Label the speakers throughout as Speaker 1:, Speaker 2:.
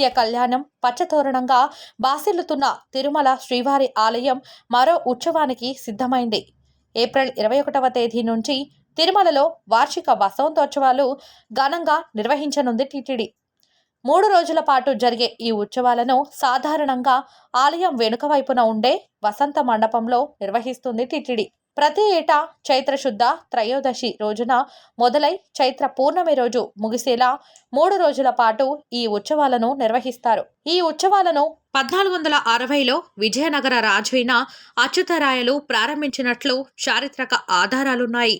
Speaker 1: నిత్య కళ్యాణం పచ్చతోరణంగా బాసిల్లుతున్న తిరుమల శ్రీవారి ఆలయం మరో ఉత్సవానికి సిద్ధమైంది. ఏప్రిల్ ఇరవై ఒకటవ తేదీ నుంచి తిరుమలలో వార్షిక వసంతోత్సవాలు ఘనంగా నిర్వహించనుంది టీటీడీ. మూడు రోజుల పాటు జరిగే ఈ ఉత్సవాలను సాధారణంగా ఆలయం వెనుక వైపున ఉండే వసంత మండపంలో నిర్వహిస్తుంది టిటిడి. ప్రతి ఏటా చైత్రశుద్ధ త్రయోదశి రోజున మొదలై చైత్ర పూర్ణమి రోజు ముగిసేలా మూడు రోజుల పాటు ఈ ఉత్సవాలను నిర్వహిస్తారు. ఈ ఉత్సవాలను పద్నాలుగు వందల అరవైలో విజయనగర రాజు అయిన అచ్యుతరాయలు ప్రారంభించినట్లు చారిత్రక ఆధారాలున్నాయి.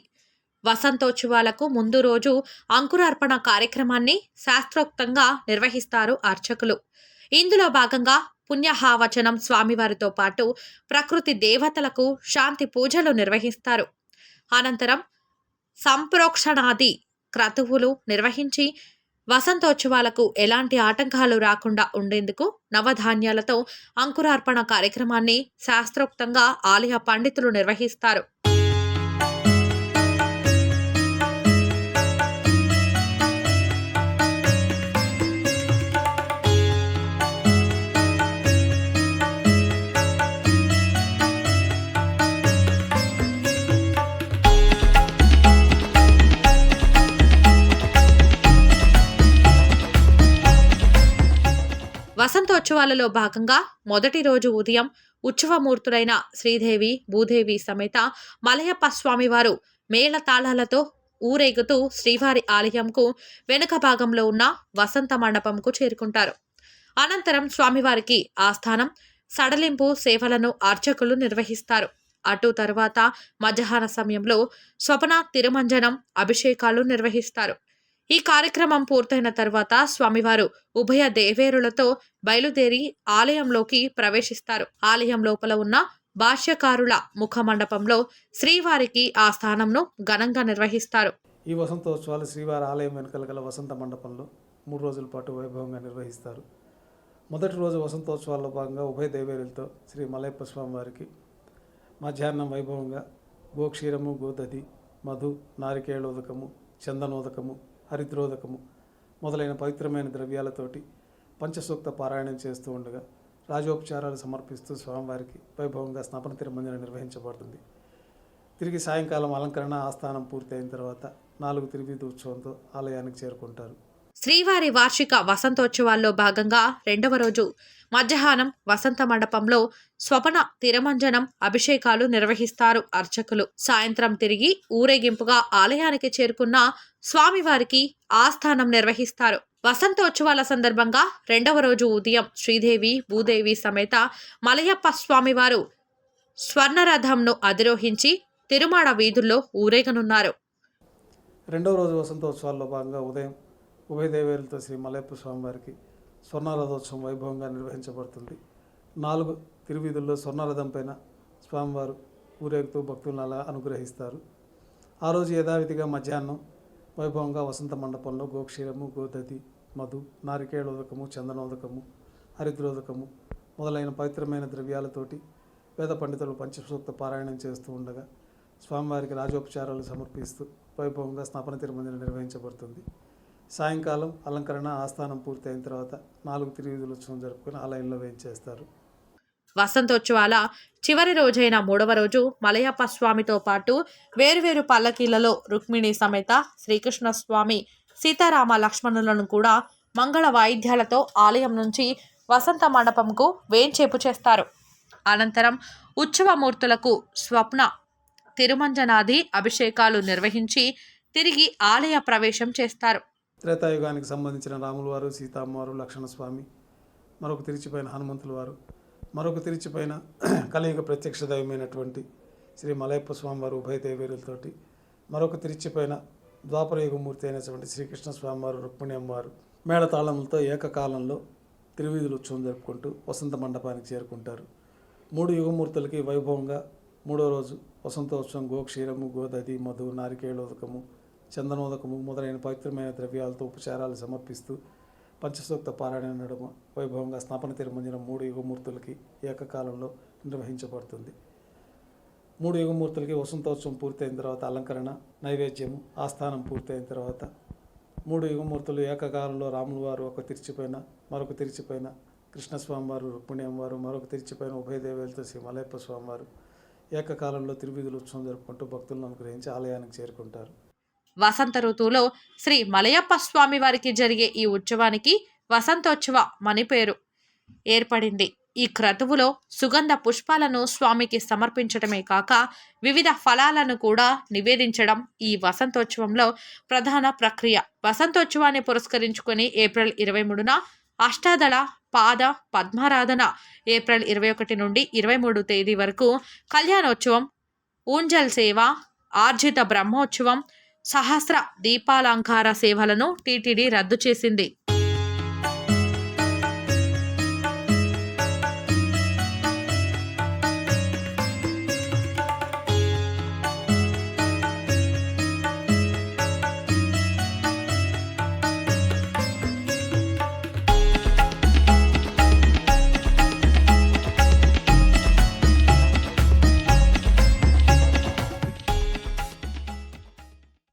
Speaker 1: వసంతోత్సవాలకు ముందు రోజు అంకురార్పణ కార్యక్రమాన్ని శాస్త్రోక్తంగా నిర్వహిస్తారు అర్చకులు. ఇందులో భాగంగా పుణ్యహావచనం స్వామివారితో పాటు ప్రకృతి దేవతలకు శాంతి పూజలు నిర్వహిస్తారు. అనంతరం సంప్రోక్షణాది క్రతువులు నిర్వహించి వసంతోత్సవాలకు ఎలాంటి ఆటంకాలు రాకుండా ఉండేందుకు నవధాన్యాలతో అంకురార్పణ కార్యక్రమాన్ని శాస్త్రోక్తంగా ఆలయ పండితులు నిర్వహిస్తారు. వసంతోత్సవాలలో భాగంగా మొదటి రోజు ఉదయం ఉత్సవమూర్తులైన శ్రీదేవి భూదేవి సమేత మలయప్ప స్వామివారు మేళతాళాలతో ఊరేగుతూ శ్రీవారి ఆలయంకు వెనుక భాగంలో ఉన్న వసంత మండపంకు చేరుకుంటారు. అనంతరం స్వామివారికి ఆస్థానం సడలింపు సేవలను అర్చకులు నిర్వహిస్తారు. అటు తరువాత మధ్యాహ్న సమయంలో స్వపన తిరుమంజనం అభిషేకాలు నిర్వహిస్తారు. ఈ కార్యక్రమం పూర్తయిన తర్వాత స్వామివారు ఉభయ దేవేరులతో బయలుదేరి ఆలయంలోకి ప్రవేశిస్తారు. ఆలయం లోపల ఉన్న భాష్యకారుల ముఖ మండపంలో శ్రీవారికి ఆ స్థానంను ఘనంగా నిర్వహిస్తారు.
Speaker 2: ఈ వసంతోత్సవాలు శ్రీవారి ఆలయం వెనుకల గల వసంత మండపంలో మూడు రోజుల పాటు వైభవంగా నిర్వహిస్తారు. మొదటి రోజు వసంతోత్సవాల్లో భాగంగా ఉభయ దేవేరులతో శ్రీ మలయప్ప స్వామి వారికి మధ్యాహ్నం వైభవంగా గోక్షీరము గోదది మధు నారికేళోదకము చందనోదకము హరిద్రోదకము మొదలైన పవిత్రమైన ద్రవ్యాలతోటి పంచసూక్త పారాయణం చేస్తూ ఉండగా రాజోపచారాలు సమర్పిస్తూ స్వామివారికి వైభవంగా స్నాపన తిరుమంజన నిర్వహించబడుతుంది. తిరిగి సాయంకాలం అలంకరణ ఆస్థానం పూర్తయిన తర్వాత నాలుగు తిరువీధి ఉత్సవంతో ఆలయానికి చేరుకుంటారు.
Speaker 1: శ్రీవారి వార్షిక వసంతోత్సవాల్లో భాగంగా రెండవ రోజు మధ్యాహ్నం వసంత మండపంలో స్వపన తిరమంజనం అభిషేకాలు నిర్వహిస్తారు అర్చకులు. సాయంత్రం తిరిగి ఊరేగింపుగా ఆలయానికి చేరుకున్న స్వామివారికి ఆస్థానం నిర్వహిస్తారు. వసంతోత్సవాల సందర్భంగా రెండవ రోజు ఉదయం శ్రీదేవి భూదేవి సమేత మలయప్ప స్వామివారు స్వర్ణరథంను అధిరోహించి తిరుమాడ వీధుల్లో ఊరేగనున్నారు.
Speaker 2: రెండవ రోజు వసంతోత్సవాల్లో భాగంగా ఉదయం ఉభయ దేవేరులతో శ్రీ మలయప్ప స్వామివారికి స్వర్ణరథోత్సవం వైభవంగా నిర్వహించబడుతుంది. నాలుగు తిరువీధుల్లో స్వర్ణరథం పైన స్వామివారు ఊరేగుతూ భక్తులను అలా అనుగ్రహిస్తారు. ఆ రోజు యథావిధిగా మధ్యాహ్నం వైభవంగా వసంత మండపంలో గోక్షీరము గోదతి మధు నారికేళోదకము చందనోదకము హరిద్రోదకము మొదలైన పవిత్రమైన ద్రవ్యాలతోటి వేద పండితులు పంచసూక్త పారాయణం చేస్తూ ఉండగా స్వామివారికి రాజోపచారాలు సమర్పిస్తూ వైభవంగా స్నాపన తిరుమంజన నిర్వహించబడుతుంది. సాయంకాలం అలంకరణ ఆస్థానం పూర్తయిన తర్వాత నాలుగు తిరుగుదులు ఉత్సవం జరుపుకొని ఆలయంలో వేయించేస్తారు.
Speaker 1: వసంతోత్సవాల చివరి రోజైన మూడవ రోజు మలయప్ప స్వామితో పాటు వేరువేరు పల్లకీలలో రుక్మిణి సమేత శ్రీకృష్ణ స్వామి సీతారామ లక్ష్మణులను కూడా మంగళ వాయిద్యాలతో ఆలయం నుంచి వసంత మండపంకు వేంచేపు చేస్తారు. అనంతరం ఉత్సవమూర్తులకు స్వప్న తిరుమంజనాది అభిషేకాలు నిర్వహించి తిరిగి ఆలయ ప్రవేశం చేస్తారు.
Speaker 2: త్రేతాయుగానికి సంబంధించిన రాముల వారు సీతమ్మవారు లక్ష్మణస్వామి మరొక తిరిచిపోయిన హనుమంతుల వారు మరొక తిరిచిపోయిన కలియుగ ప్రత్యక్ష దైవమైనటువంటి శ్రీ మలయప్ప స్వామి వారు ఉభయ దేవేరులతోటి మరొక తిరిచిపోయిన ద్వాపర యుగమూర్తి అయినటువంటి శ్రీకృష్ణ స్వామివారు రుక్మిణి అమ్మవారు మేళతాళములతో ఏకకాలంలో తిరువీధులు ఉత్సవం జరుపుకుంటూ వసంత మండపానికి చేరుకుంటారు. మూడు యుగమూర్తులకి వైభవంగా మూడో రోజు వసంతోత్సవం గోక్షీరము గోదది మధు నారికేళోదకము చందనోదకము మొదలైన పవిత్రమైన ద్రవ్యాలతో ఉపచారాలు సమర్పిస్తూ పంచసూక్త పారాయణ నడుమ వైభవంగా స్నాపన తిరుమంజనం మూడు యుగమూర్తులకి ఏకకాలంలో నిర్వహించబడుతుంది. మూడు యుగమూర్తులకి వసంతోత్సవం పూర్తయిన తర్వాత అలంకరణ నైవేద్యము ఆస్థానం పూర్తయిన తర్వాత మూడు యుగమూర్తులు ఏకకాలంలో రాములు వారు ఒక తెరిచిపోయిన మరొక తిరిచిపోయిన కృష్ణస్వామి వారు రుక్మిణి అమ్మవారు మరొక తిరిచిపైన ఉభయ దేవేలతో శ్రీ మలయప్ప స్వామివారు ఏకకాలంలో తిరువిధులు ఉత్సవం జరుపుకుంటూ భక్తులను అనుగ్రహించి ఆలయానికి చేరుకుంటారు.
Speaker 1: వసంత ఋతువులో శ్రీ మలయప్ప స్వామి వారికి జరిగే ఈ ఉత్సవానికి వసంతోత్సవ మని పేరు. ఏర్పడింది. ఈ క్రతువులో సుగంధ పుష్పాలను స్వామికి సమర్పించడమే కాక వివిధ ఫలాలను కూడా నివేదించడం ఈ వసంతోత్సవంలో ప్రధాన ప్రక్రియ. వసంతోత్సవాన్ని పురస్కరించుకొని ఏప్రిల్ ఇరవై మూడున అష్టాదళ పాద పద్మారాధన ఏప్రిల్ ఇరవై ఒకటి నుండి ఇరవై మూడు తేదీ వరకు కళ్యాణోత్సవం ఊంజల్ సేవ ఆర్జిత బ్రహ్మోత్సవం సహస్ర దీపాలంకార సేవలను టీటీడీ రద్దు చేసింది.